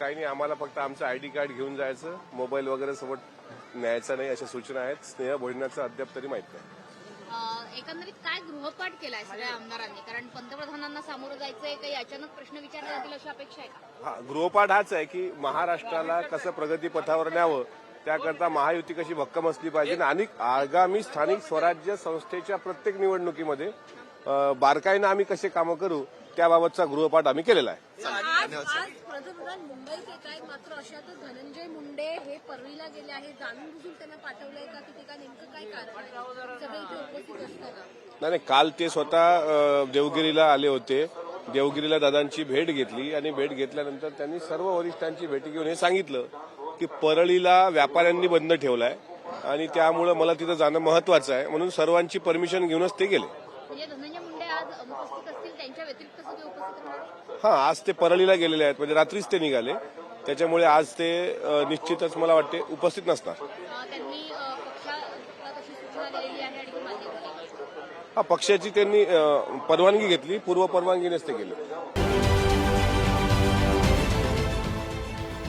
काही नाही आम्हाला फक्त आमचं आयडी कार्ड घेऊन जायचं मोबाईल वगैरे सोबत न्यायचा नाही अशा सूचना आहेत. स्नेह भोजनाचं अद्याप तरी माहीत नाही. एकंदरीत काय गृहपाठ केलाय सगळ्या आमदारांनी? कारण पंतप्रधानांना सामोरं जायचंय काही अचानक प्रश्न विचारले जातील अशी अपेक्षा आहे का? हा गृहपाठ हाच आहे की महाराष्ट्राला कसं प्रगती पथावर न्यावं त्याकरता महायुती कशी भक्कम असली पाहिजे. आणि आगामी स्थानिक स्वराज्य संस्थेच्या प्रत्येक निवडणुकीमध्ये बारकाईनं आम्ही कसे कामं करू त्याबाबतचा गृहपाठ आम्ही केलेला आहे. आज आज पंतप्रधान मुंबईत येत आहेत. मात्र अशातच धनंजय मुंडे हे परळीला गेले आहेत. जाणून बुजून त्यांना पाठवलंय का? तिथे का नेमकं काय कारण आहे? सगळे इथे उपस्थित असताना. नाही नाही काल ते स्वतः देवगिरीला आले होते. देवगिरीला दादांची भेट घेतली आणि भेट घेतल्यानंतर त्यांनी सर्व वरिष्ठांची भेटी घेऊन हे सांगितलं की परळीला व्यापाऱ्यांनी बंद ठेवलाय आणि त्यामुळं मला तिथं जाणं महत्वाचं आहे. म्हणून सर्वांची परमिशन घेऊनच ते गेले. म्हणजे आज उपस्थित असतील त्यांच्या व्यतिरिक्त सगळे उपस्थित राहणार? हा आज ते परळीला गेलेले आहेत. म्हणजे रात्रीच ते निघाले. त्याच्यामुळे आज ते निश्चितच मला वाटते उपस्थित नसणार. अ, त्यांनी अ, पक्षाला तशी सूचना दिलेली आहे आणि ती मान्य केली हा पक्षाची त्यांनी परवानगी घेतली. पूर्व परवानगीनेच ते गेले.